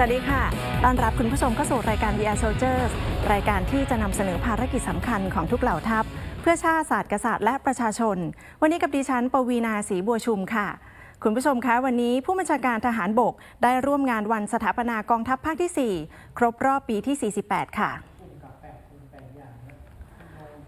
สวัสดีค่ะ ต้อนรับคุณผู้ชมเข้าสู่รายการ VR Soldiers รายการที่จะนำเสนอภารกิจสำคัญของทุกเหล่าทัพ เพื่อชาติศาสตร์กษัตริย์และประชาชน วันนี้กับดิฉันปวีนาศรีบัวชุมค่ะ คุณผู้ชมคะวันนี้ผู้บัญชาการทหารบกได้ร่วมงานวันสถาปนากองทัพภาคที่ 4 ครบรอบปีที่ 48 ค่ะ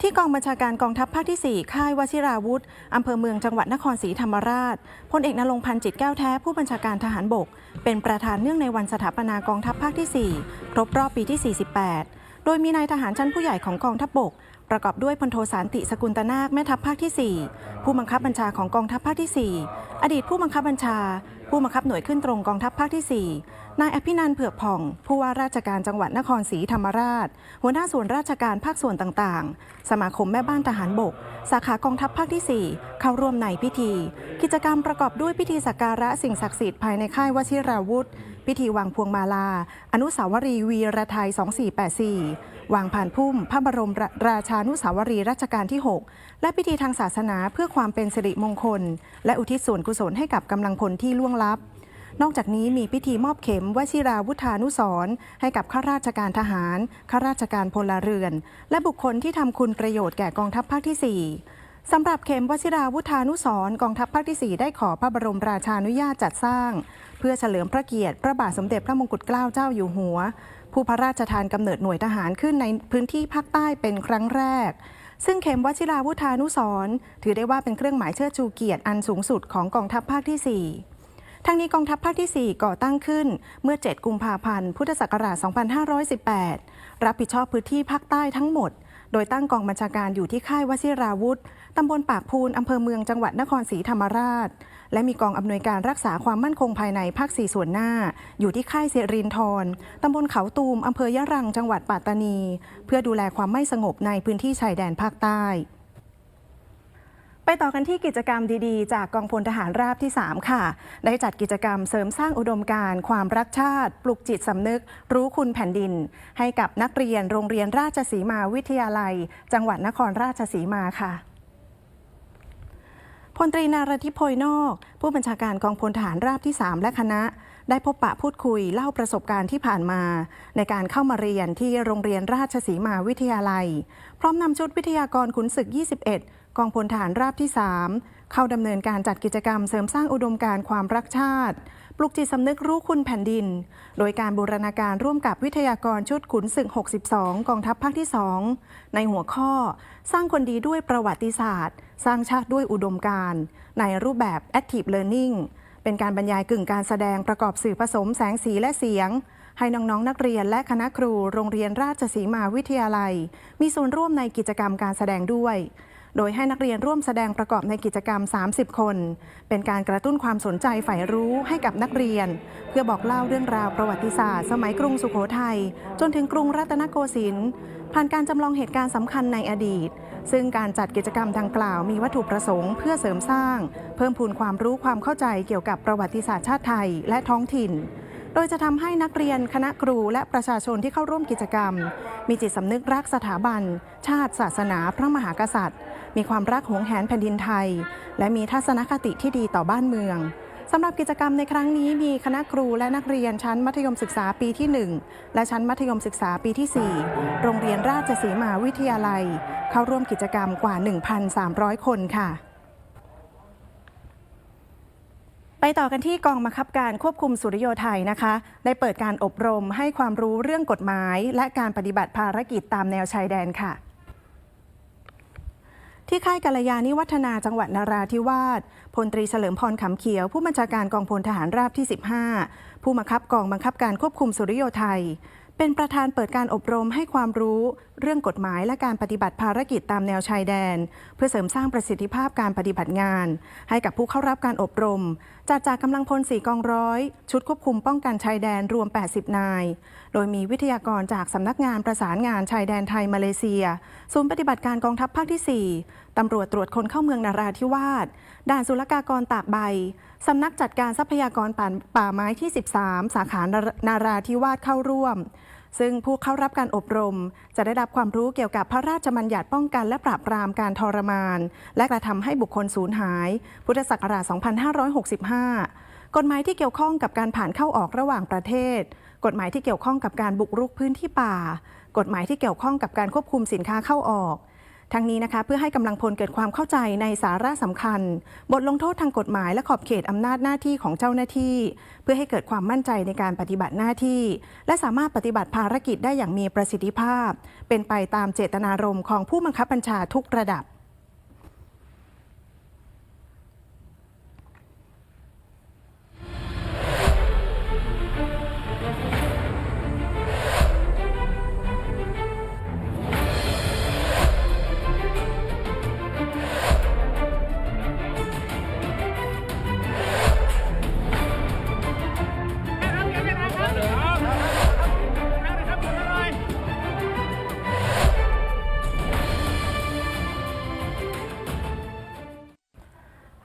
ที่กองบัญชาการกองทัพภาคที่ 4 ค่ายวชิราวุธ อำเภอเมืองจังหวัดนครศรีธรรมราช พลเอกนรงพันธ์จิตแก้วแท้ผู้บัญชาการทหารบก เป็นประธานเนื่องในวันสถาปนากองทัพภาคที่ 4 ครบรอบปีที่ 48 โดยมีนายทหารชั้นผู้ใหญ่ของกองทัพบก ประกอบด้วยพลโทสารติสกุลตนาคแม่ทัพภาคที่ 4 ผู้บังคับบัญชาของกองทัพภาคที่ 4 อดีตผู้บังคับบัญชา ผู้บังคับหน่วยขึ้นตรงกองทัพภาคที่ 4 นายอภินันเผือกผ่อง ผู้ว่าราชการจังหวัดนครศรีธรรมราช หัวหน้าส่วนราชการภาคส่วนต่างๆ สมาคมแม่บ้านทหารบก สาขากองทัพภาคที่ 4 เข้าร่วมในพิธี กิจกรรมประกอบด้วยพิธีสักการะสิ่งศักดิ์สิทธิ์ภายในค่ายวชิราวุธ พิธีวางพวงมาลา อนุสาวรีย์วีรไทย 2484 วางผ่านพุ่ม พระบรมราราชานุสาวรีย์รัชกาลที่ 6 และพิธีทางศาสนาเพื่อความเป็นสิริมงคล และอุทิศส่วนกุศลให้กับกำลังพลที่ล่วงลับ นอกจากนี้มีพิธีมอบเข็มวชิราวุธานุสรให้กับข้าราชการทหารข้าราชการพลเรือน และบุคคลที่ทำคุณประโยชน์แก่กองทัพภาคที่ 4 สำหรับเข็มวชิราวุธานุสรกองทัพภาคที่ 4 ได้ขอพระบรมราชานุญาตจัดสร้าง เพื่อเฉลิมพระเกียรติ พระบาทสมเด็จพระมงกุฎเกล้าเจ้าอยู่หัว ผู้พระราชทานกำเนิดหน่วยทหารขึ้นในพื้นที่ภาคใต้เป็นครั้งแรก ซึ่งเข็มวชิราวุธานุสรถือได้ว่าเป็นเครื่องหมายเชิดชูเกียรติอันสูงสุดของกองทัพภาคที่ 4ทั้งนี้กองทัพภาคที่ 4 ก่อตั้งขึ้นเมื่อ 7 กุมภาพันธ์ พุทธศักราช 2518 รับผิดชอบพื้นที่ภาคใต้ทั้งหมด โดยตั้งกองบัญชาการอยู่ที่ค่ายวชิราวุธตำบลปากพูนอำเภอเมืองจังหวัดนครศรีธรรมราช และมีกองอำนวยการรักษาความมั่นคงภายในภาค 4 ส่วนหน้า อยู่ที่ค่ายเสรินทรตำบลเขาตูมอำเภอยะรังจังหวัดปัตตานี เพื่อดูแลความไม่สงบในพื้นที่ชายแดนภาคใต้ ไปต่อกันที่กิจกรรมดีๆ จากกองพลทหารราบที่ 3 ค่ะ ได้จัดกิจกรรมเสริมสร้างอุดมการณ์ความรักชาติ ปลุกจิตสำนึก รู้คุณแผ่นดิน ให้กับนักเรียนโรงเรียนราชสีมาวิทยาลัย จังหวัดนครราชสีมาค่ะพลตรีนารทิพย์โพยนอก ผู้บัญชาการกองพลทหารราบที่ 3 และคณะ ได้พบปะพูดคุยเล่าประสบการณ์ที่ผ่านมา ในการเข้ามาเรียนที่โรงเรียนราชสีมาวิทยาลัย พร้อมนำชุดวิทยากรขุนศึก 21 กองพลทหารราบที่ 3 เข้าดำเนินการจัดกิจกรรมเสริมสร้างอุดมการณ์ความรักชาติ ปลุกจิตสำนึกรู้คุณแผ่นดิน โดยการบูรณาการร่วมกับวิทยากรชุดขุนศึก 62 กองทัพภาคที่ 2 ในหัวข้อ สร้างคนดีด้วยประวัติศาสตร์ สร้างชาติด้วยอุดมการณ์ในรูปแบบ Active Learning เป็นการบรรยายกึ่งการแสดงประกอบสื่อผสมแสงสีและเสียง ให้น้องๆนนักเรียนและคณะครูโรงเรียนราชสีมาวิทยาลัย มีส่วนร่วมในกิจกรรมการแสดงด้วย โดยให้นักเรียนร่วมแสดงประกอบในกิจกรรม 30 คน เป็นการกระตุ้นความสนใจใฝ่รู้ให้กับนักเรียน เพื่อบอกเล่าเรื่องราวประวัติศาสตร์ สมัยกรุงสุโขทัยจนถึงกรุงรัตนโกสินทร์ผ่านการจำลองเหตุการณ์สำคัญในอดีต ซึ่งการจัดกิจกรรมดังกล่าวมีวัตถุประสงค์เพื่อเสริมสร้าง เพิ่มพูนความรู้ความเข้าใจเกี่ยวกับประวัติศาสตร์ชาติไทยและท้องถิ่น โดยจะทำให้นักเรียนคณะครูและประชาชนที่เข้าร่วมกิจกรรม มีจิตสำนึกรักสถาบัน ชาติศาสนาพระมหากษัตริย์ มีความรักหวงแหนแผ่นดินไทย และมีทัศนคติที่ดีต่อบ้านเมืองสำหรับกิจกรรมในครั้งนี้มีคณะครูและนักเรียนชั้นมัธยมศึกษาปีที่ 1 และชั้นมัธยมศึกษาปีที่ 4 โรงเรียนราชสีมาวิทยาลัย เข้าร่วมกิจกรรมกว่า 1,300 คนค่ะ ไปต่อกันที่กองบังคับการควบคุมสุริโยไทยนะคะ ได้เปิดการอบรมให้ความรู้เรื่องกฎหมาย และการปฏิบัติภารกิจตามแนวชายแดนค่ะ ที่ค่ายกาลยานิวัฒนาจังหวัดนราธิวาสพลตรีเฉลิมพรขำเขียว ผู้บัญชาการกองพลทหารราบที่ 15 ผู้บังคับกองบังคับการควบคุมสุริโยไทย เป็นประธานเปิดการอบรมให้ความรู้เรื่องกฎหมายและการปฏิบัติภารกิจตามแนวชายแดน เพื่อเสริมสร้างประสิทธิภาพการปฏิบัติงาน ให้กับผู้เข้ารับการอบรม จัดจากกำลังพล4กองร้อย ชุดควบคุมป้องกันชายแดนรวม 80 นาย โดยมีวิทยากรจากสำนักงานประสานงานชายแดนไทยมาเลเซีย ศูนย์ปฏิบัติการกองทัพภาคที่ 4 ตำรวจตรวจคนเข้าเมืองนาราธิวาส ด่านศุลกากรตากใบ สำนักจัดการทรัพยากรป่าปาไม้ที่ 13 สาขานาราธิวาสเข้าร่วม ซึ่งผู้เข้ารับการอบรม จะได้รับความรู้เกี่ยวกับพระราชบัญญัติป้องกันและปราบปรามการทรมาน และกระทำให้บุคคลสูญหาย พุทธศักราช 2565 กฎหมายที่เกี่ยวข้องกับการผ่านเข้าออกระหว่างประเทศ กฎหมายที่เกี่ยวข้องกับการบุกรุกพื้นที่ป่า กฎหมายที่เกี่ยวข้องกับการควบคุมสินค้าเข้าออก ทั้งนี้นะคะเพื่อให้กำลังพลเกิดความเข้าใจในสาระสำคัญ บทลงโทษทางกฎหมายและขอบเขตอำนาจหน้าที่ของเจ้าหน้าที่ เพื่อให้เกิดความมั่นใจในการปฏิบัติหน้าที่ และสามารถปฏิบัติภารกิจได้อย่างมีประสิทธิภาพ เป็นไปตามเจตนารมณ์ของผู้บังคับบัญชาทุกระดับ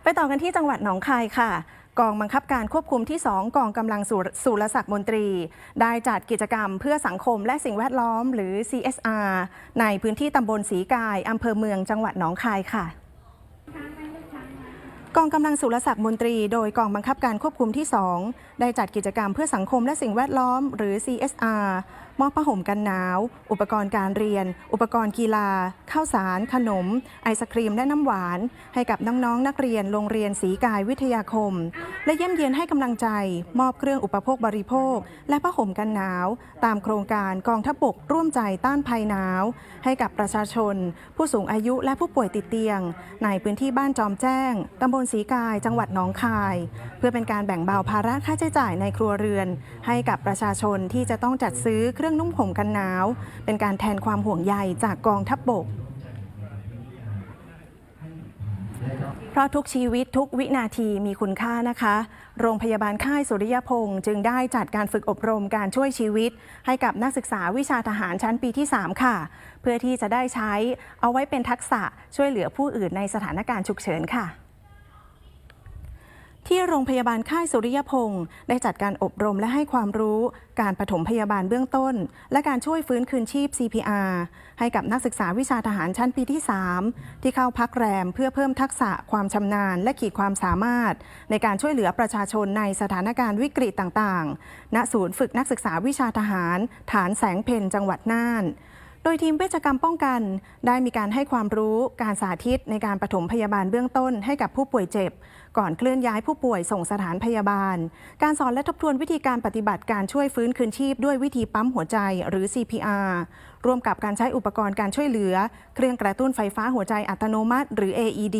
ไปต่อกันที่จังหวัดหนองคายค่ะ กองบังคับการควบคุมที่ 2 กองกำลังสุรสุรศักดิ์มนตรี ได้จัดกิจกรรมเพื่อสังคมและสิ่งแวดล้อมหรือ CSR ในพื้นที่ตำบลสีกายอำเภอเมืองจังหวัดหนองคายค่ะกองกำลังสุรศักดิ์มนตรี โดยกองบังคับการควบคุมที่ 2 ได้จัดกิจกรรมเพื่อสังคมและสิ่งแวดล้อม หรือ CSR มอบผ้าห่มกันหนาว อุปกรณ์การเรียน อุปกรณ์กีฬา ข้าวสาร ขนม ไอศครีม และน้ำหวาน ให้กับน้องๆนักเรียนโรงเรียนศรีกายวิทยาคม และเยี่ยมเยียนให้กำลังใจ มอบเครื่องอุปโภคบริโภค และผ้าห่มกันหนาว ตามโครงการกองทัพบกร่วมใจต้านภัยหนาว ให้กับประชาชน ผู้สูงอายุและผู้ป่วยติดเตียง ในพื้นที่บ้านจอมแจ้งตำบลศรีกาย จังหวัดหนองคาย เพื่อเป็นการแบ่งเบาภาระค่าใช้จ่ายในครัวเรือน ให้กับประชาชนที่จะต้องจัดซื้อเครื่องื่องนุ่มห่มกันหนาว เป็นการแทนความห่วงใยจากกองทัพบก เพราะทุกชีวิตทุกวินาทีมีคุณค่านะคะ โรงพยาบาลค่ายสุริยพงศ์จึงได้จัดการฝึกอบรมการช่วยชีวิต ให้กับนักศึกษาวิชาทหารชั้นปีที่ 3 ค่ะ เพื่อที่จะได้ใช้เอาไว้เป็นทักษะช่วยเหลือผู้อื่นในสถานการณ์ฉุกเฉินค่ะ ที่โรงพยาบาลค่ายสุริยพงศ์ได้จัดการอบรมและให้ความรู้การปฐมพยาบาลเบื้องต้น และการช่วยฟื้นคืนชีพ CPR ให้กับนักศึกษาวิชาทหารชั้นปีที่ 3 ที่เข้าพักแรมเพื่อเพิ่มทักษะความชำนาญและขีดความสามารถ ในการช่วยเหลือประชาชนในสถานการณ์วิกฤตต่างๆ ณ ศูนย์ฝึกนักศึกษาวิชาทหาร ฐานแสงเพนจังหวัดน่านโดยทีมเวชกรรมป้องกัน ได้มีการให้ความรู้การสาธิตในการปฐมพยาบาลเบื้องต้นให้กับผู้ป่วยเจ็บ ก่อนเคลื่อนย้ายผู้ป่วยส่งสถานพยาบาล การสอนและทบทวนวิธีการปฏิบัติการช่วยฟื้นคืนชีพ ด้วยวิธีปั๊มหัวใจหรือ CPR ร่วมกับการใช้อุปกรณ์การช่วยเหลือ เครื่องกระตุ้นไฟฟ้าหัวใจอัตโนมัติ หรือ AED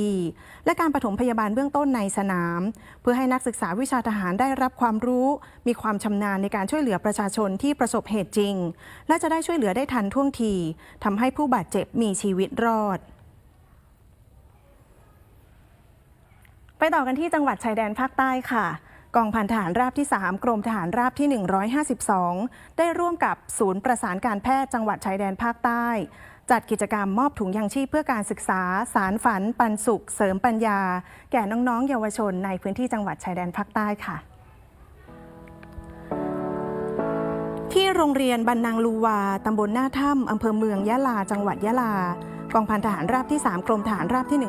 และการปฐมพยาบาลเบื้องต้นในสนาม เพื่อให้นักศึกษาวิชาทหารได้รับความรู้ มีความชำนาญในการช่วยเหลือประชาชนที่ประสบเหตุจริง และจะได้ช่วยเหลือได้ทันท่วงทีทำให้ผู้บาดเจ็บมีชีวิตรอด ไปต่อกันที่จังหวัดชายแดนภาคใต้ค่ะกองพันทหารราบที่ 3 กรมทหารราบที่ 152 ได้ร่วมกับศูนย์ประสานการแพทย์จังหวัดชายแดนภาคใต้ จัดกิจกรรมมอบถุงยังชีพเพื่อการศึกษา สารฝัน ปันสุข เสริมปัญญา แก่น้องๆ เยาวชนในพื้นที่จังหวัดชายแดนภาคใต้ค่ะ ที่โรงเรียนบรรนังลูวา ตำบลหน้าถ้ำอำเภอเมืองยะลา จังหวัดยะลา กองพันทหารราบที่ 3 กรมทหารราบที่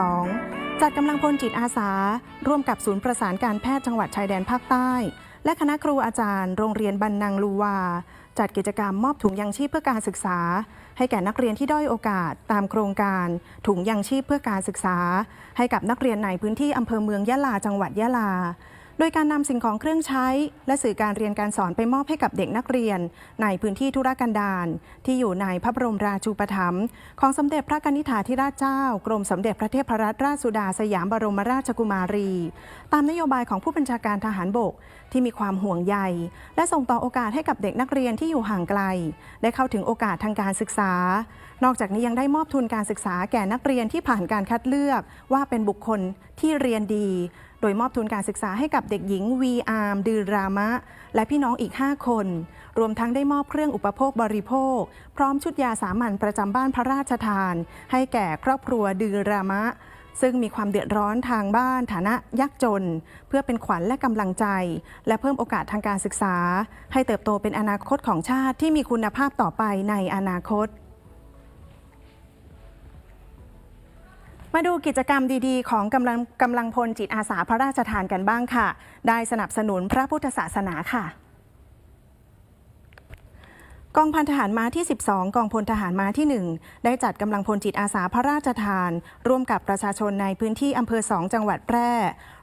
152 จัดกำลังพลจิตอาสา ร่วมกับศูนย์ประสานการแพทย์จังหวัดชายแดนภาคใต้ และคณะครูอาจารย์ โรงเรียนบรรนังลูวา จัดกิจกรรมมอบถุงยังชีพเพื่อการศึกษา ให้แก่นักเรียนที่ด้อยโอกาสตามโครงการ ถุงยังชีพเพื่อการศึกษา ให้กับนักเรียนในพื้นที่อำเภอเมืองยะลาจังหวัดยะลา โดยการนำสิ่งของเครื่องใช้ และสื่อการเรียนการสอนไปมอบให้กับเด็กนักเรียน ในพื้นที่ธุรกันดารที่อยู่ในพระบรมราชูปถัมภ์ของสมเด็จพระกนิษฐาธิราชเจ้า กรมสมเด็จพระเทพรัตนราชสุดาสยามบรมราชกุมารี ตามนโยบายของผู้บัญชาการทหารบก ที่มีความห่วงใย และส่งต่อโอกาสให้กับเด็กนักเรียนที่อยู่ห่างไกล ได้เข้าถึงโอกาสทางการศึกษา นอกจากนี้ยังได้มอบทุนการศึกษาแก่นักเรียนที่ผ่านการคัดเลือก ว่าเป็นบุคคลที่เรียนดี โดยมอบทุนการศึกษาให้กับเด็กหญิงวีอาร์มดือรามะ และพี่น้องอีก 5 คน รวมทั้งได้มอบเครื่องอุปโภคบริโภค พร้อมชุดยาสามัญประจำบ้านพระราชทาน ให้แก่ครอบครัวดือรามะ ซึ่งมีความเดือดร้อนทางบ้านฐานะยากจน เพื่อเป็นขวัญและกำลังใจ และเพิ่มโอกาสทางการศึกษา ให้เติบโตเป็นอนาคตของชาติที่มีคุณภาพต่อไปในอนาคต มาดูกิจกรรมดีๆ ของกำลังกำลังพลจิตอาสาพระราชทานกันบ้างค่ะ ได้สนับสนุนพระพุทธศาสนาค่ะ กองพันทหารม้าที่ 12 กองพลทหารม้าที่ 1 ได้จัดกำลังพลจิตอาสาพระราชทาน ร่วมกับประชาชนในพื้นที่อำเภอ2จังหวัดแพร่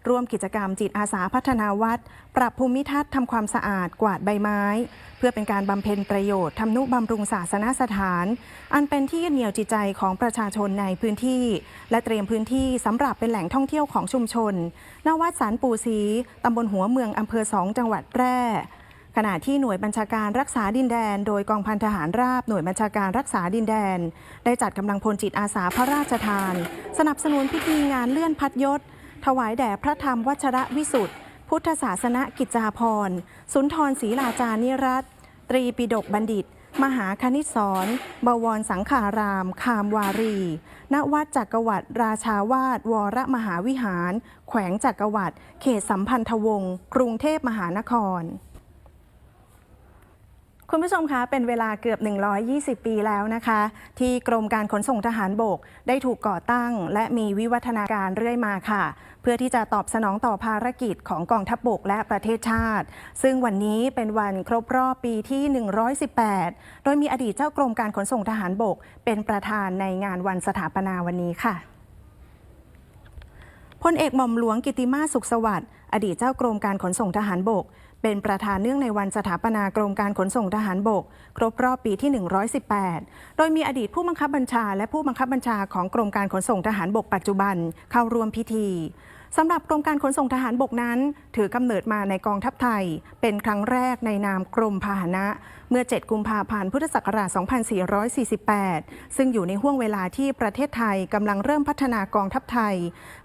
ร่วมกิจกรรมจิตอาสาพัฒนาวัด ปรับภูมิทัศน์ทำความสะอาดกวาดใบไม้ เพื่อเป็นการบำเพ็ญประโยชน์ทำนุบำรุงศาสนสถาน อันเป็นที่ยึดเหนี่ยวจิตใจของประชาชนในพื้นที่ และเตรียมพื้นที่สำหรับเป็นแหล่งท่องเที่ยวของชุมชนณวัดสารปูสีตำบลหัวเมืองอำเภอ2จังหวัดแพร่ ขณะที่หน่วยบัญชาการรักษาดินแดน โดยกองพันทหารราบหน่วยบัญชาการรักษาดินแดน ได้จัดกำลังพลจิตอาสาพระราชทาน สนับสนุนพิธีงานเลื่อนพัดยศ ถวายแด่พระธรรมวัชระวิสุทธิ์พุทธศาสนกิจจาภรณ์สุนทรศรีลาจานิรัตตรีปิฎกบัณฑิต มหาคณิตศรบวรสังขาราม คามวารี ณวัดจักรวรรดิราชาวาสวรมหาวิหาร แขวงจักรวรรดิเขตสัมพันธวงศ์กรุงเทพมหานคร คุณผู้ชมคะเป็นเวลาเกือบ 120 ปีแล้วนะคะ ที่กรมการขนส่งทหารบก ได้ถูกก่อตั้ง และมีวิวัฒนาการเรื่อยมาค่ะ เพื่อที่จะตอบสนองต่อภารกิจของกองทัพบกและประเทศชาติ ซึ่งวันนี้เป็นวันครบรอบปีที่ 118 โดยมีอดีตเจ้ากรมการขนส่งทหารบก เป็นประธานในงานวันสถาปนาวันนี้ค่ะพลเอกหม่อมหลวงกิติมาสุขสวัสดิ์อดีตเจ้ากรมการขนส่งทหารบก เป็นประธานเนื่องในวันสถาปนากรมการขนส่งทหารบก ครบรอบปีที่ 118 โดยมีอดีตผู้บังคับบัญชา และผู้บังคับบัญชาของกรมการขนส่งทหารบกปัจจุบันเข้าร่วมพิธีสำหรับกรมการขนส่งทหารบกนั้น ถือกำเนิดมาในกองทัพไทย เป็นครั้งแรกในนามกรมพาหนะ เมื่อ 7 กุมภาพันธ์พุทธศักราช 2448 ซึ่งอยู่ในห่วงเวลาที่ประเทศไทยกำลังเริ่มพัฒนากองทัพไทย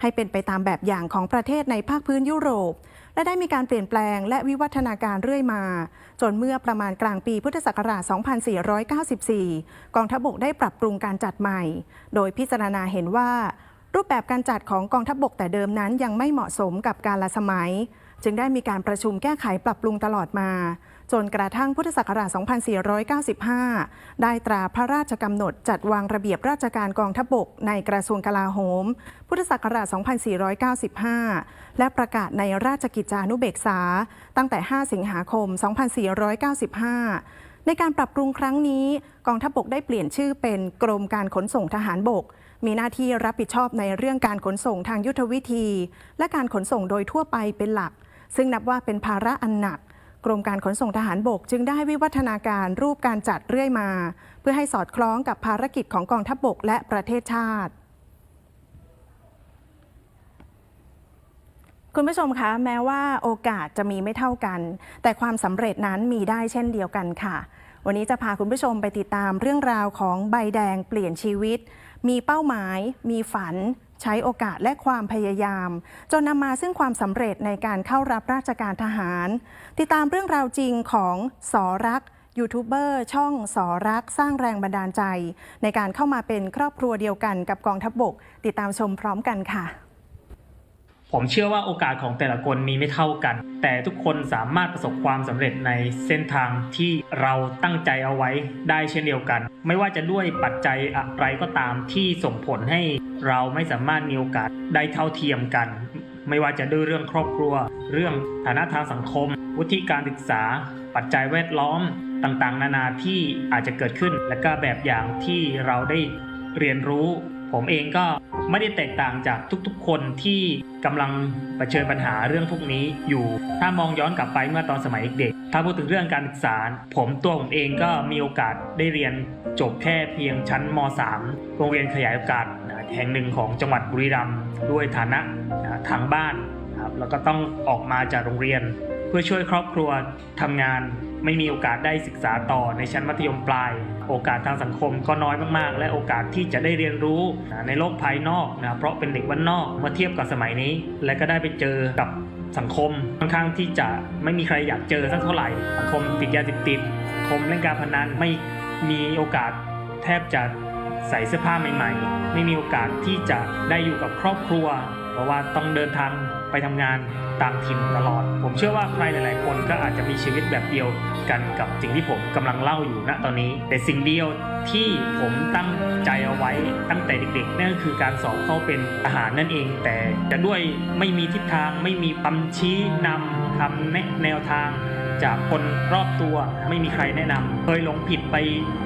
ให้เป็นไปตามแบบอย่างของประเทศในภาคพื้นยุโรป และได้มีการเปลี่ยนแปลงและวิวัฒนาการเรื่อยมา จนเมื่อประมาณกลางปีพุทธศักราช 2494 กองทัพบกได้ปรับปรุงการจัดใหม่ โดยพิจารณาเห็นว่า รูปแบบการจัดของกองทัพบกแต่เดิมนั้นยังไม่เหมาะสมกับการละสมัย จึงได้มีการประชุมแก้ไขปรับปรุงตลอดมา จนกระทั่งพุทธศักราช 2495 ได้ตราพระราชกำหนดจัดวางระเบียบราชการกองทัพบกในกระทรวงกลาโหม พุทธศักราช 2495 และประกาศในราชกิจจานุเบกษา ตั้งแต่ 5 สิงหาคม 2495 ในการปรับปรุงครั้งนี้ กองทัพบกได้เปลี่ยนชื่อเป็นกรมการขนส่งทหารบกมีหน้าที่รับผิดชอบในเรื่องการขนส่งทางยุทธวิธี และการขนส่งโดยทั่วไปเป็นหลัก ซึ่งนับว่าเป็นภาระอันหนัก กรมการขนส่งทหารบกจึงได้วิวัฒนาการรูปการจัดเรื่อยมา เพื่อให้สอดคล้องกับภารกิจของกองทัพบกและประเทศชาติคุณผู้ชมคะแม้ว่าโอกาสจะมีไม่เท่ากัน แต่ความสำเร็จนั้นมีได้เช่นเดียวกันค่ะ วันนี้จะพาคุณผู้ชมไปติดตามเรื่องราวของใบแดงเปลี่ยนชีวิต มีเป้าหมาย มีฝัน ใช้โอกาสและความพยายาม จนนำมาซึ่งความสำเร็จในการเข้ารับราชการทหาร ติดตามเรื่องราวจริงของสอรักยูทูบเบอร์ช่องสอรักสร้างแรงบันดาลใจ ในการเข้ามาเป็นครอบครัวเดียวกันกับกองทัพบกติดตามชมพร้อมกันค่ะ ผมเชื่อว่าโอกาสของแต่ละคนมีไม่เท่ากัน แต่ทุกคนสามารถประสบความสำเร็จในเส้นทางที่เราตั้งใจเอาไว้ได้เช่นเดียวกัน ไม่ว่าจะด้วยปัจจัยอะไรก็ตามที่ส่งผลให้เราไม่สามารถมีโอกาสได้เท่าเทียมกัน ไม่ว่าจะด้วยเรื่องครอบครัว เรื่องฐานะทางสังคม วุฒิการศึกษา ปัจจัยแวดล้อมต่างๆ นานาที่อาจจะเกิดขึ้น และก็แบบอย่างที่เราได้เรียนรู้ ผมเองก็ไม่ได้แตกต่างจากทุกๆ คนที่ กำลังเผชิญปัญหาเรื่องพวกนี้อยู่ ถ้ามองย้อนกลับไปเมื่อตอนสมัยเด็ก ถ้าพูดถึงเรื่องการศึกษา ผมตัวผมเองก็มีโอกาสได้เรียนจบแค่เพียงชั้นม .3 โรงเรียนขยายโอกาสแห่งหนึ่งของจังหวัดบุรีรัมย์ด้วยฐานะทางบ้านครับแล้วก็ต้องออกมาจากโรงเรียน เพื่อช่วยครอบครัวทำงาน ไม่มีโอกาสได้ศึกษาต่อในชั้นมัธยมปลาย โอกาสทางสังคมก็น้อยมากๆ และโอกาสที่จะได้เรียนรู้ในโลกภายนอกนะเพราะเป็นเด็กวันนอกเมื่อเทียบกับสมัยนี้ และก็ได้ไปเจอกับสังคมค่อนข้างที่จะไม่มีใครอยากเจอสักเท่าไหร่สังคมติดยาเสพติดสังคมเล่นการพนันไม่มีโอกาสแทบจะใส่เสื้อผ้าใหม่ ๆ ไม่มีโอกาสที่จะได้อยู่กับครอบครัว เพราะว่าต้องเดินทาง ไปทำงานต่างถิ่นตลอด ผมเชื่อว่าใครหลาย ๆ คนก็อาจจะมีชีวิตแบบเดียวกันกับสิ่งที่ผมกำลังเล่าอยู่ณตอนนี้ แต่สิ่งเดียวที่ผมตั้งใจเอาไว้ตั้งแต่เด็ก ๆ นั่นก็คือการสอบเข้าเป็นทหารนั่นเอง แต่จะด้วยไม่มีทิศทางไม่มีคำชี้นำคำแนะแนวทาง จากคนรอบตัวไม่มีใครแนะนำเคยหลงผิดไป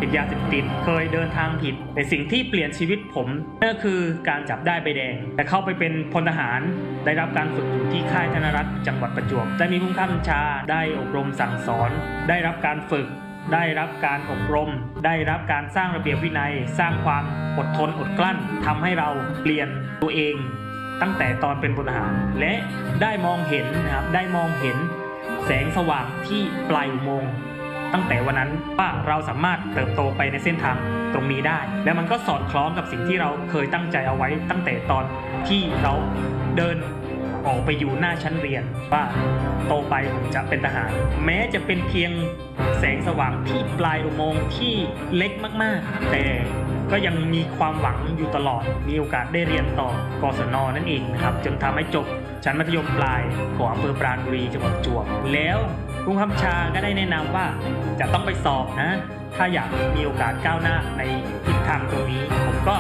ติดยาเสพติด เคยเดินทางผิด แต่สิ่งที่เปลี่ยนชีวิตผมนั่นก็คือการจับได้ใบแดง แต่เข้าไปเป็นพลทหาร ได้รับการฝึกอยู่ที่ค่ายธนรัฐจังหวัดประจวบได้มีผู้ข้าบัญชาได้อบรมสั่งสอน ได้รับการฝึกได้รับการอบรม ได้รับการสร้างระเบียบวินัย สร้างความอดทนอดกลั้นทำให้เราเปลี่ยนตัวเอง ตั้งแต่ตอนเป็นพลทหาร และได้มองเห็นนะครับ ได้มองเห็น แสงสว่างที่ปลายอุโมงค์ตั้งแต่วันนั้นว่าเราสามารถเติบโตไปในเส้นทางตรงนี้ได้ และมันก็สอดคล้องกับสิ่งที่เราเคยตั้งใจเอาไว้ตั้งแต่ตอนที่เราเดินออกไปอยู่หน้าชั้นเรียนว่าโตไปผมจะเป็นทหาร แม้จะเป็นเพียงแสงสว่างที่ปลายอุโมงค์ที่เล็กมากๆ แต่ก็ยังมีความหวังอยู่ตลอดมีโอกาสได้เรียนต่อกศนนั่นเองนะครับจนทำให้จบ ชั้นมัธยมปลายของอำเภอปราณบุรีจังหวัดจวบแล้วลุงคำชาก็ได้แนะนำว่าจะต้องไปสอบนะ ถ้าอยากมีโอกาสก้าวหน้าในทิศทางตรงนี้ ผมก็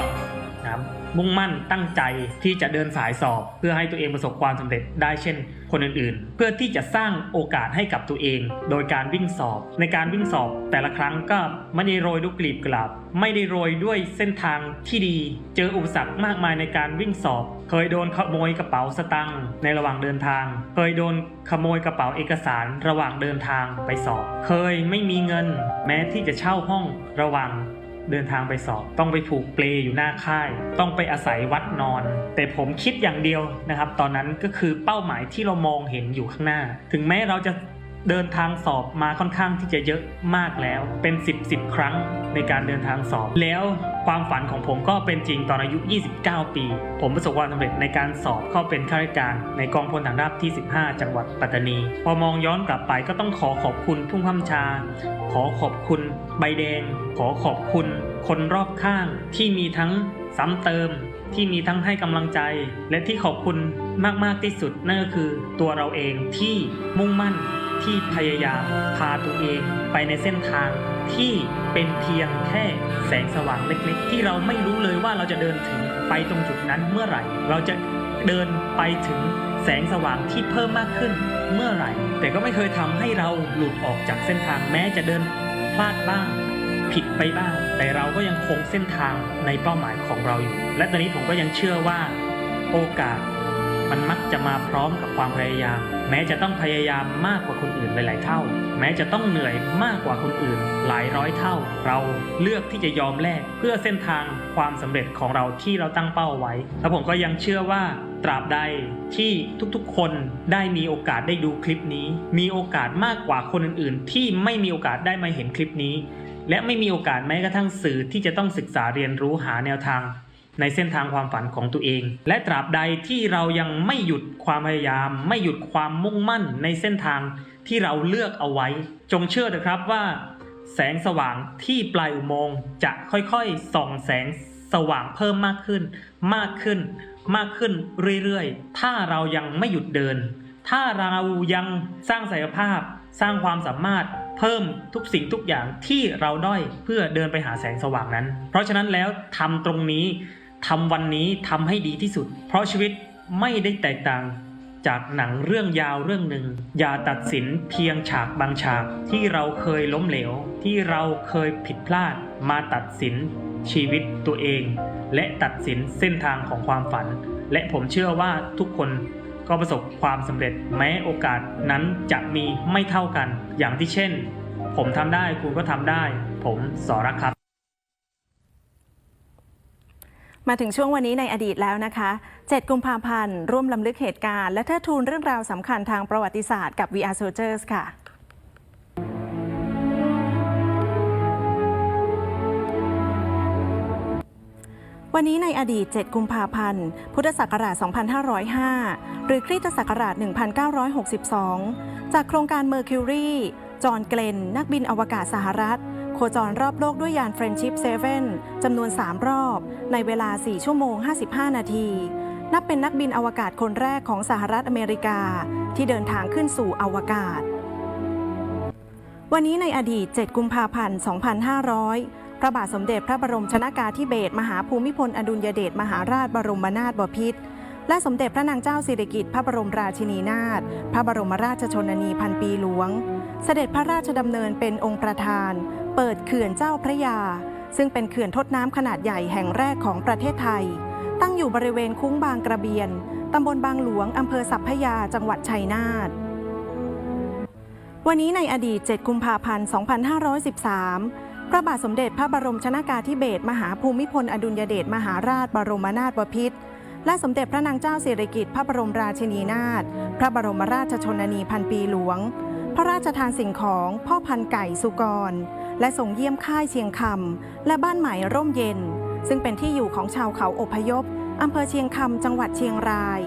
นะมุ่งมั่นตั้งใจที่จะเดินสายสอบ เพื่อให้ตัวเองประสบความสำเร็จได้เช่น คนอื่นๆ เพื่อที่จะสร้างโอกาสให้กับตัวเอง โดยการวิ่งสอบ ในการวิ่งสอบ แต่ละครั้งก็ไม่ได้โรยด้วยกลีบกลาบไม่ได้โรยด้วยเส้นทางที่ดี เจออุปสรรคมากมายในการวิ่งสอบ เคยโดนขโมยกระเป๋าสตังค์ในระหว่างเดินทาง เคยโดนขโมยกระเป๋าเอกสารระหว่างเดินทางไปสอบ เคยไม่มีเงิน แม้ที่จะเช่าห้องระหว่าง เดินทางไปสอบ ต้องไปผูกเปลอยู่หน้าค่าย ต้องไปอาศัยวัดนอน แต่ผมคิดอย่างเดียวนะครับ ตอนนั้นก็คือเป้าหมายที่เรามองเห็นอยู่ข้างหน้า ถึงแม้เราจะ เดินทางสอบมาค่อนข้างที่จะเยอะมากแล้ว เป็น 10 10ครั้งในการเดินทางสอบ แล้วความฝันของผมก็เป็นจริงตอนอายุ 29 ปี ผมประสบความสำเร็จในการสอบเข้าเป็นข้าราชการในกองพลฐานราบที่ 15 จังหวัดปัตตานี พอมองย้อนกลับไปก็ต้องขอขอบคุณผู้ข้าบัญชา ขอขอบคุณใบแดง ขอขอบคุณคนรอบข้างที่มีทั้งซ้ำเติมที่มีทั้งให้กำลังใจ และที่ขอบคุณมาก ๆ ที่สุดนั่นก็คือตัวเราเองที่มุ่งมั่น ที่พยายามพาตัวเองไปในเส้นทางที่เป็นเพียงแค่แสงสว่างเล็กๆ ที่เราไม่รู้เลยว่าเราจะเดินถึงไปตรงจุดนั้นเมื่อไหร่ เราจะเดินไปถึงแสงสว่างที่เพิ่มมากขึ้นเมื่อไหร่ แต่ก็ไม่เคยทำให้เราหลุดออกจากเส้นทางแม้จะเดินพลาดบ้างผิดไปบ้าง แต่เราก็ยังคงเส้นทางในเป้าหมายของเราอยู่ และตอนนี้ผมก็ยังเชื่อว่า โอกาสมันมักจะมาพร้อมกับความพยายาม แม้จะต้องพยายามมากกว่าคนอื่นหลาย ๆ เท่า แม้จะต้องเหนื่อยมากกว่าคนอื่นหลายร้อยเท่า เราเลือกที่จะยอมแลกเพื่อเส้นทางความสำเร็จของเราที่เราตั้งเป้าไว้ แล้วผมก็ยังเชื่อว่าตราบใดที่ทุกๆ คนได้มีโอกาสได้ดูคลิปนี้ มีโอกาสมากกว่าคนอื่น ๆ ที่ไม่มีโอกาสได้มาเห็นคลิปนี้ และไม่มีโอกาสแม้กระทั่งสื่อที่จะต้องศึกษาเรียนรู้หาแนวทาง ในเส้นทางความฝันของตัวเอง และตราบใดที่เรายังไม่หยุดความพยายาม ไม่หยุดความมุ่งมั่นในเส้นทางที่เราเลือกเอาไว้ จงเชื่อเถอะครับว่า แสงสว่างที่ปลายอุโมงค์จะค่อยๆส่องแสงสว่างเพิ่มมากขึ้น มากขึ้น มากขึ้นเรื่อยๆ ถ้าเรายังไม่หยุดเดิน ถ้าเรายังสร้างศักยภาพ สร้างความสามารถเพิ่มทุกสิ่งทุกอย่างที่เราด้อยเพื่อเดินไปหาแสงสว่างนั้น เพราะฉะนั้นแล้วทำตรงนี้ ทำวันนี้ทำให้ดีที่สุด เพราะชีวิตไม่ได้แตกต่างจากหนังเรื่องยาวเรื่องหนึ่ง อย่าตัดสินเพียงฉากบางฉากที่เราเคยล้มเหลว ที่เราเคยผิดพลาด มาตัดสินชีวิตตัวเอง และตัดสินเส้นทางของความฝัน และผมเชื่อว่าทุกคนก็ประสบความสำเร็จแม้โอกาสนั้นจะมีไม่เท่ากัน อย่างที่เช่น ผมทำได้คุณก็ทำได้ ผมสอรักครับ มาถึงช่วงวันนี้ในอดีตแล้วนะคะ 7 กุมภาพันธ์ ร่วมลำลึกเหตุการณ์ และเทิดทูนเรื่องราวสำคัญทางประวัติศาสตร์กับ VR Soldiers ค่ะวันนี้ในอดีต 7 กุมภาพันธ์ พุทธศักราช 2505 หรือคริสตศักราช 1962 จากโครงการ Mercury จอห์น เกลน นักบินอวกาศสหรัฐ จรรอบโลกด้วยยาน Friendship 7 จำนวน 3 รอบ ในเวลา 4 ชั่วโมง 55 นาที นับเป็นนักบินอวกาศคนแรกของสหรัฐอเมริกา ที่เดินทางขึ้นสู่อวกาศ วันนี้ในอดีต 7 กุมภาพันธ์ 2500 พระบาทสมเด็จพระบรมชนากาธิเบศรมหาภูมิพลอดุลยเดชมหาราชบรมนาถบพิตรและสมเด็จพระนางเจ้าสิริกิติ์พระบรมราชินีนาถ พระบรมราชชนนีพันปีหลวง เสด็จพระราชดำเนินเป็นองค์ประธาน เปิดเขื่อนเจ้าพระยา ซึ่งเป็นเขื่อนทดน้ำขนาดใหญ่แห่งแรกของประเทศไทย ตั้งอยู่บริเวณคุ้งบางกระเบียนตำบลบางหลวงอำเภอสัพพยาจังหวัดชัยนาทวันนี้ในอดีต 7 กุมภาพันธ์ 2513 พระบาทสมเด็จพระบรมชนากาธิเบศรมหาภูมิพลอดุลยเดชมหาราชบรมนาถบพิตรและสมเด็จพระนางเจ้าสิริกิติ์พระบรมราชินีนาถพระบรมราชชนนีพันปีหลวง พระราชทานสิ่งของพ่อพันไก่สุกร และส่งเยี่ยมค่ายเชียงคำและบ้านใหม่ร่มเย็น ซึ่งเป็นที่อยู่ของชาวเขาอพยพอำเภอเชียงคำจังหวัดเชียงราย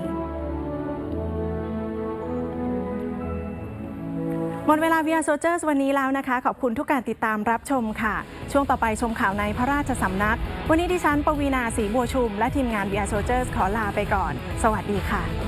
หมดเวลา VR Soldiers วันนี้แล้วนะคะ ขอบคุณทุกการติดตามรับชมค่ะ ช่วงต่อไปชมข่าวในพระราชสำนัก วันนี้ดิฉันปวีนาสีบัวชุม และทีมงาน VR Soldiers ขอลาไปก่อน สวัสดีค่ะ